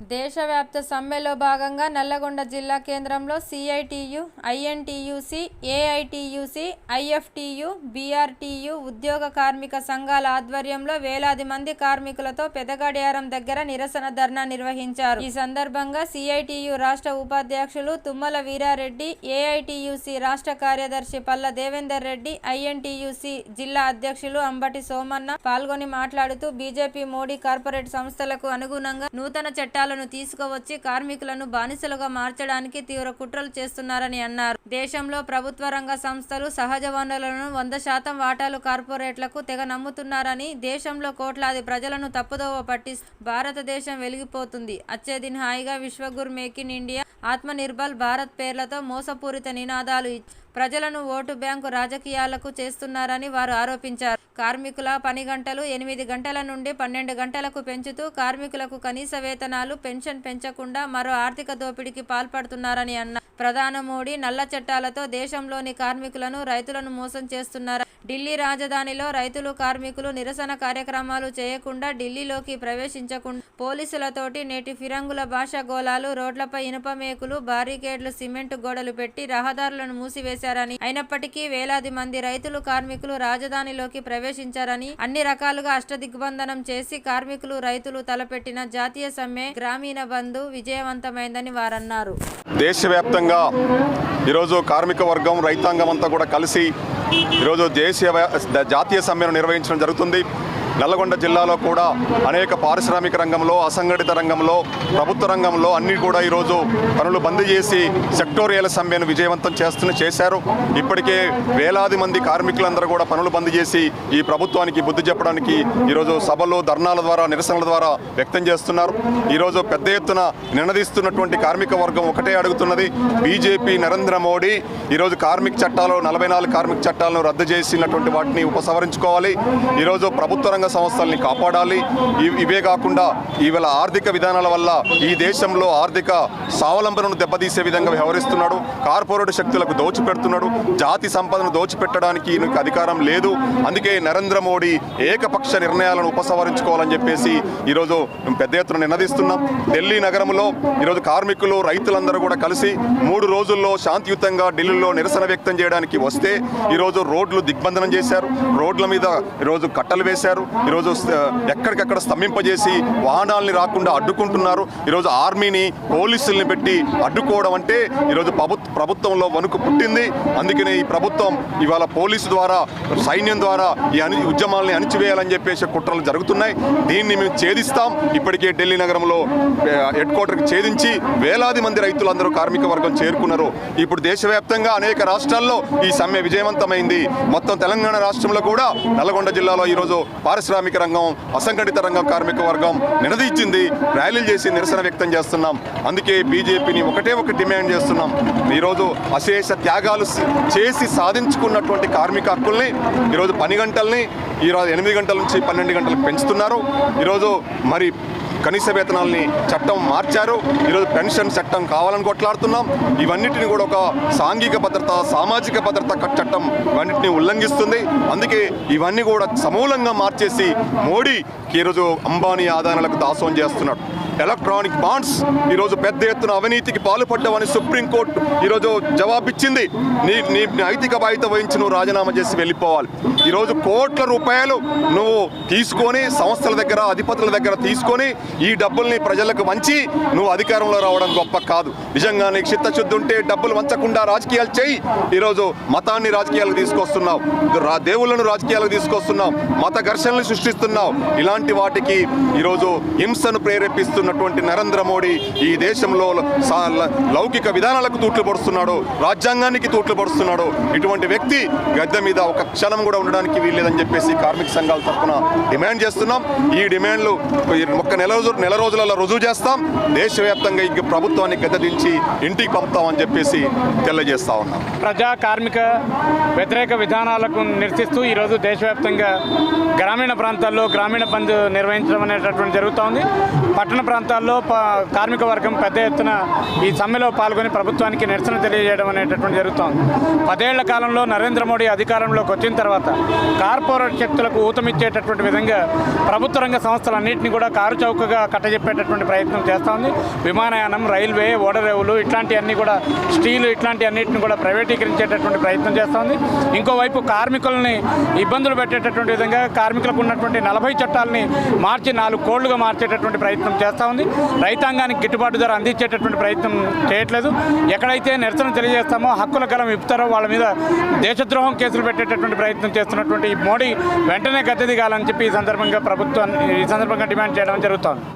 దేశవ్యాప్త సమ్మెలో భాగంగా నల్లగొండ జిల్లా కేంద్రంలో CITU INTUC AITUC IFTU BRTU ఉద్యోగ కార్మిక సంఘాల ఆధ్వర్యంలో వేలాది మంది కార్మికులతో పెదగడియారం దగ్గర నిరసన ధర్నా నిర్వహించారు. ఈ సందర్భంగా సిఐటియు రాష్ట్ర ఉపాధ్యక్షులు తుమ్మల వీరారెడ్డి ఏఐటియుసి రాష్ట్ర కార్యదర్శి పల్ల దేవేందర్ రెడ్డి ఐఎన్టీయూసి జిల్లా అధ్యక్షులు అంబటి సోమన్న పాల్గొని మాట్లాడుతూ బీజేపీ మోడీ కార్పొరేట్ సంస్థలకు అనుగుణంగా నూతన చట్టాలు పదార్థాలను తీసుకువచ్చి కార్మికులను బానిసలుగా మార్చడానికి తీవ్ర కుట్రలు చేస్తున్నారని అన్నారు. దేశంలో ప్రభుత్వ రంగ సంస్థలు సహజ వనరులను వంద శాతం వాటాలు కార్పొరేట్లకు తెగ నమ్ముతున్నారని దేశంలో కోట్లాది ప్రజలను తప్పుదోవ పట్టి భారతదేశం వెలిగిపోతుంది. అచ్చేదిన్ హాయిగా విశ్వగుర్ make in India Atmanirbhar Bharat పేర్లతో మోసపూరిత నినాదాలు ప్రజలను ఓటు బ్యాంకు రాజకీయాలకు చేస్తున్నారని వారు ఆరోపించారు. కార్మికుల పని గంటలు ఎనిమిది గంటల నుండి పన్నెండు గంటలకు పెంచుతూ కార్మికులకు కనీస వేతనాలు పెన్షన్ పెంచకుండా మరో ఆర్థిక దోపిడీకి పాల్పడుతున్నారని అన్నారు ప్రధాన మోడీ నల్ల చట్టాలతో దేశంలోని కార్మికులను రైతులను మోసం చేస్తున్నారు? ఢిల్లీ రాజధానిలో రైతులు కార్మికులు నిరసన కార్యక్రమాలు చేయకుండా ఢిల్లీలోకి ప్రవేశించకుండా పోలీసులతోటి నేటి ఫిరంగుల భాష గోళాలు రోడ్లపై ఇనుప మేకులు బారికేడ్లు సిమెంట్ గోడలు పెట్టి రహదారులను మూసివేశారని అయినప్పటికీ వేలాది మంది రైతులు కార్మికులు రాజధానిలోకి ప్రవేశించారని అన్ని రకాలుగా అష్టదిగ్బంధనం చేసి కార్మికులు రైతులు తలపెట్టిన జాతీయ సమ్మె గ్రామీణ బంధు విజయవంతమైందని వారన్నారు. దేశవ్యాప్తంగా ఈరోజు కార్మిక వర్గం రైతాంగం అంతా కూడా కలిసి ఈరోజు దేశీయ జాతీయ సమ్మెను నిర్వహించడం జరుగుతుంది. నల్లగొండ జిల్లాలో కూడా అనేక పారిశ్రామిక రంగంలో అసంఘటిత రంగంలో ప్రభుత్వ రంగంలో అన్ని కూడా ఈరోజు పనులు బంద్ చేసి సెక్టోరియల్ సమ్మెను విజయవంతం చేస్తున్న చేశారు. ఇప్పటికే వేలాది మంది కార్మికులందరూ కూడా పనులు బంద్ చేసి ఈ ప్రభుత్వానికి బుద్ధి చెప్పడానికి ఈరోజు సభలు ధర్నాల ద్వారా నిరసనల ద్వారా వ్యక్తం చేస్తున్నారు. ఈరోజు పెద్ద ఎత్తున నినదీస్తున్నటువంటి కార్మిక వర్గం ఒకటే అడుగుతున్నది. బీజేపీ నరేంద్ర మోడీ ఈరోజు కార్మిక చట్టాలు నలభై నాలుగు కార్మిక చట్టాలను రద్దు చేసినటువంటి వాటిని ఉపసంహరించుకోవాలి. ఈరోజు ప్రభుత్వ రంగ సంస్థల్ని కాపాడాలి. ఇవే కాకుండా ఈవేళ ఆర్థిక విధానాల వల్ల ఈ దేశంలో ఆర్థిక స్వావలంబనను దెబ్బతీసే విధంగా వ్యవహరిస్తున్నాడు. కార్పొరేట్ శక్తులకు దోచిపెడుతున్నాడు. జాతి సంపదను దోచిపెట్టడానికి ఈయనకు అధికారం లేదు. అందుకే నరేంద్ర మోడీ ఏకపక్ష నిర్ణయాలను ఉపసంహరించుకోవాలని చెప్పేసి ఈరోజు మేము పెద్ద ఎత్తున నినదిస్తున్నాం. ఢిల్లీ నగరంలో ఈరోజు కార్మికులు రైతులందరూ కూడా కలిసి మూడు రోజుల్లో శాంతియుతంగా ఢిల్లీలో నిరసన వ్యక్తం చేయడానికి వస్తే ఈరోజు రోడ్లు దిగ్బంధనం చేశారు. రోడ్ల మీద ఈరోజు కట్టలు వేశారు. ఈరోజు ఎక్కడికక్కడ స్తంభింపజేసి వాహనాల్ని రాకుండా అడ్డుకుంటున్నారు. ఈరోజు ఆర్మీని పోలీసుల్ని పెట్టి అడ్డుకోవడం అంటే ఈరోజు ప్రభుత్వంలో వణుకు పుట్టింది. అందుకనే ఈ ప్రభుత్వం ఇవాళ పోలీసు ద్వారా సైన్యం ద్వారా ఈ అని ఉద్యమాలని అణిచివేయాలని చెప్పేసి కుట్రలు జరుగుతున్నాయి. దీన్ని మేము ఛేదిస్తాం. ఇప్పటికే ఢిల్లీ నగరంలో హెడ్ క్వార్టర్కి ఛేదించి వేలాది మంది రైతులందరూ కార్మిక వర్గం చేరుకున్నారు. ఇప్పుడు దేశవ్యాప్తంగా అనేక రాష్ట్రాల్లో ఈ సమ్మె విజయవంతమైంది. మొత్తం తెలంగాణ రాష్ట్రంలో కూడా నల్గొండ జిల్లాలో ఈరోజు పారిశ్రామిక పారిశ్రామిక రంగం అసంఘటిత రంగం కార్మిక వర్గం నినదీచ్చింది ర్యాలీలు చేసి నిరసన వ్యక్తం చేస్తున్నాం. అందుకే బీజేపీని ఒకటే ఒక డిమాండ్ చేస్తున్నాం. ఈరోజు అశేష త్యాగాలు చేసి సాధించుకున్నటువంటి కార్మిక హక్కుల్ని ఈరోజు పని గంటల్ని ఈరోజు ఎనిమిది గంటల నుంచి పన్నెండు గంటలకు పెంచుతున్నారు. ఈరోజు మరి కనీస వేతనాల్ని చట్టం మార్చారు. ఈరోజు పెన్షన్ చట్టం కావాలని కొట్లాడుతున్నాం. ఇవన్నిటిని కూడా ఒక సాంఘిక భద్రత సామాజిక భద్రత చట్టం ఇవన్నిటిని ఉల్లంఘిస్తుంది. అందుకే ఇవన్నీ కూడా సమూలంగా మార్చేసి మోడీ ఈరోజు అంబానీ ఆదాయాలకు దాసోం చేస్తున్నాడు. Electronic bonds. ఈరోజు పెద్ద ఎత్తున అవినీతికి పాల్పడ్డావని సుప్రీంకోర్టు ఈరోజు జవాబిచ్చింది. నీ నీ నైతిక బాధ్యత వహించి నువ్వు రాజీనామా చేసి వెళ్ళిపోవాలి. ఈరోజు కోట్ల రూపాయలు నువ్వు తీసుకొని సంస్థల దగ్గర అధిపతుల దగ్గర తీసుకొని ఈ డబ్బుల్ని ప్రజలకు వంచి నువ్వు అధికారంలో రావడం గొప్ప కాదు. నిజంగా నీకు చిత్తశుద్ధి ఉంటే డబ్బులు వంచకుండా రాజకీయాలు చేయి. ఈరోజు మతాన్ని రాజకీయాలకు తీసుకొస్తున్నావు. రా దేవుళ్ళను రాజకీయాలకు తీసుకొస్తున్నావు. మత ఘర్షణలు సృష్టిస్తున్నావు. ఇలాంటి వాటికి ఈరోజు హింసను ఉన్నటువంటి నరేంద్ర మోడీ ఈ దేశంలో ల- లౌకిక విధానాలకు తూట్లు పడుస్తున్నాడు రాజ్యాంగానికి తూట్లు పడుస్తున్నాడు. ఇటువంటి వ్యక్తి గద్దె మీద ఒక క్షణం కూడా ఉండడానికి వీల్లేదని చెప్పేసి కార్మిక సంఘాల తరఫున డిమాండ్ చేస్తున్నాం. ఈ డిమాండ్లు ఒక్క నెల రోజు నెల రోజులలో రుజువు చేస్తాం. దేశవ్యాప్తంగా ఇంక ప్రభుత్వాన్ని గద్దెదించి ఇంటికి పంపుతామని చెప్పేసి తెలియజేస్తా ఉన్నాం. ప్రజా కార్మిక వ్యతిరేక విధానాలకు నిరసిస్తూ ఈరోజు దేశవ్యాప్తంగా గ్రామీణ ప్రాంతాల్లో గ్రామీణ బంద్ నిర్వహించడం అనేటటువంటి జరుగుతూ ఉంది. పట్టణ ప్రాంతాల్లో కార్మిక వర్గం పెద్ద ఎత్తున ఈ సమ్మెలో పాల్గొని ప్రభుత్వానికి నిరసన తెలియజేయడం అనేటటువంటి జరుగుతోంది. పదేళ్ళ కాలంలో నరేంద్ర మోడీ అధికారంలోకి వచ్చిన తర్వాత కార్పొరేట్ శక్తులకు ఊతమిచ్చేటటువంటి విధంగా ప్రభుత్వ రంగ సంస్థలన్నింటినీ కూడా కారు చౌకగా కట్టజెప్పేటటువంటి ప్రయత్నం చేస్తోంది. విమానయానం రైల్వే ఓడరేవులు ఇట్లాంటివన్నీ కూడా స్టీలు ఇట్లాంటి అన్నింటిని కూడా ప్రైవేటీకరించేటటువంటి ప్రయత్నం చేస్తోంది. ఇంకోవైపు కార్మికులని ఇబ్బందులు పెట్టేటటువంటి విధంగా కార్మికులకు ఉన్నటువంటి నలభై చట్టాలని మార్చి నాలుగు కోళ్ళుగా మార్చేటటువంటి ప్రయత్నం చేస్తూ ఉంది. రైతాంగానికి గిట్టుబాటు ధర అందించేటటువంటి ప్రయత్నం చేయట్లేదు. ఎక్కడైతే నిరసన తెలియజేస్తామో హక్కుల గలం ఇప్పుతారో వాళ్ళ మీద దేశద్రోహం కేసులు పెట్టేటటువంటి ప్రయత్నం చేస్తున్నటువంటి మోడీ వెంటనే గద్దె దిగాలని చెప్పి ఈ సందర్భంగా ప్రభుత్వాన్ని ఈ సందర్భంగా డిమాండ్ చేయడం జరుగుతోంది.